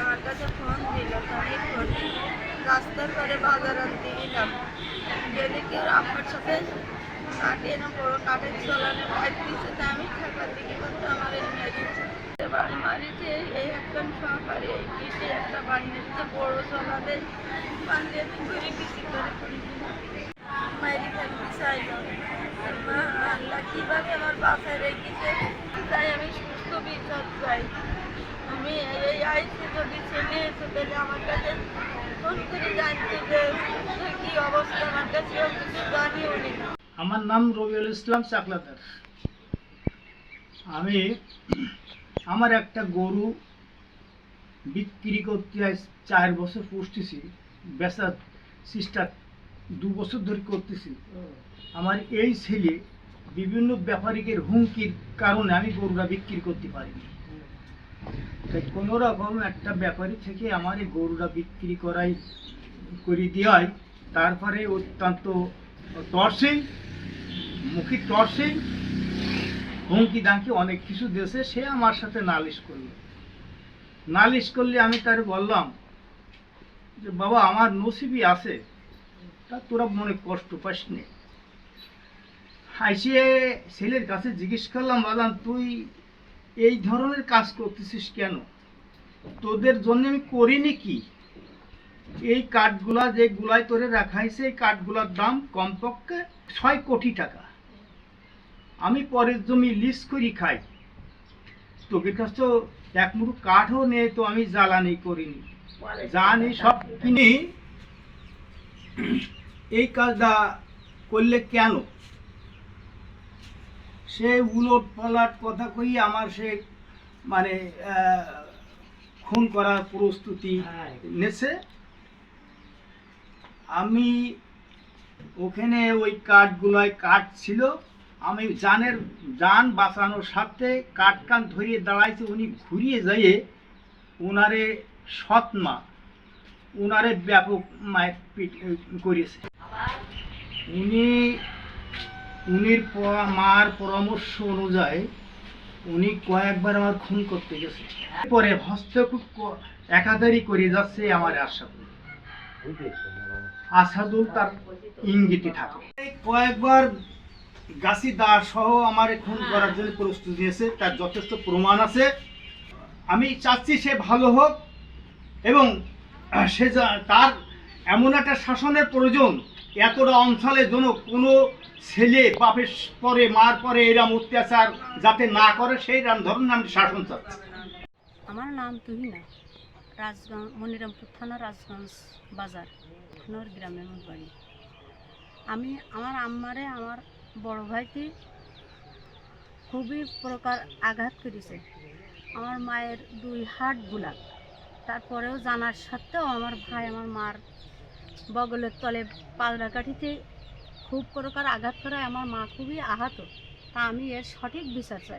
দিল তাই করে রাস্তার পরে বাজার আনতে গেলাম গেলে কেউ আমার সাথে কাটে না বড় কাঠের চলানে বাইর দিচ্ছে তা আমি থাকার দিকে করতে আমার এই মেরেছে বাড়ি মারিছে এই একটা পিঠে একটা বাড়ি নিচ্ছে বড় চলাতে বানিয়ে করে বিক্রি করে করে। দিলাম মারি ফেলতে চাইলাম মা, আল্লাহ কীভাবে আমার বাসায় রেখেছে? তাই আমি সুস্থ বিচার চাই আমি এই আইসি যদি আমার নাম রবিউল ইসলাম চাকলাদার। আমি আমার একটা গরু বিক্রি করতে চার বছর পুষতেছি বেচা সিস্টার দু বছর ধরে করতেছি। আমার এই ছেলে বিভিন্ন ব্যাপারিকের হুমকির কারণে আমি গরুটা বিক্রি করতে পারিনি। তাই কোনো রকম একটা ব্যাপারী থেকে আমার এই গরুটা বিক্রি করাই করে দেওয়ায়। তারপরে অত্যন্ত টর্সিং মুখী টর্সিং হুমকি দাঙ্কি অনেক কিছু দেশে সে আমার সাথে নালিশ করল। নালিশ করলে আমি তার বললাম যে, বাবা, আমার নসিবই আছে, তা তোরা মনে কষ্ট পাস নে। হাসিয়ে ছেলের কাছে জিজ্ঞেস করলাম, বাদাম, তুই এই ধরনের কাজ করতেছিস কেন? তোদের জন্য আমি করিনি কি? এই কাঠগুলা যে গুলায় তোরে রাখা হয়েছে এই কাঠগুলার দাম কমপক্ষে ছয় কোটি টাকা। আমি পরের জমি লিস্ট করি খাই। তোকে কাছে তো এক মুঠো কাঠও নেই, তো আমি জ্বালানি করিনি। জানি সব কিনে। এই কাজটা করলে কেন? সে উলট পালাট কথা কই আমার সে মানে খুন করার প্রস্তুতি নেছে আমি ওখানে ওই কাঠগুলোয় কাঠ ছিল। আমি জানের যান বাঁচানোর সাথে কাঠ কান ধরিয়ে দাঁড়াইছে উনি ঘুরিয়ে যাইয়ে ওনারে সৎমা ওনারে ব্যাপক মায়ের পিট করেছে। উনি উনির মার পরামর্শ অনুযায়ী উনি কয়েকবার আমার খুন করতে গেছে। পরে হস্তক্ষেপ একাধারি করে যাচ্ছে আমার আশা আসাদুল তার ইঙ্গিতে থাকে। কয়েকবার গাছি দা সহ আমার খুন করার জন্য প্রস্তুতি নিয়েছে, তার যথেষ্ট প্রমাণ আছে। আমি চাচ্ছি সে ভালো হোক এবং সে তার এমন একটা শাসনের প্রয়োজন এতটা অঞ্চলে জন্য কোনো ছেলে বাপের পরে, মার পরে এরম অত্যাচার যাতে না করে, সেই রাম ধরনের আমি শাসন চাচ্ছি আমার নাম তুমি তুহিনা। রাজগঞ্জ মনিরামপুর থানা রাজগঞ্জ বাজার থানোর গ্রামের আমার বাড়ি। আমি আমার আম্মারে, আমার বড় ভাইকে খুবই প্রকার আঘাত করেছে। আমার মায়ের দুই হাট বুলাক তারপরেও জানার সত্ত্বেও আমার ভাই, আমার মার বগলের তলে পালনা কাঠিতে খুব প্রকার আঘাত করায় আমার মা খুবই আহত। তা আমি এর সঠিক বিচার চাই।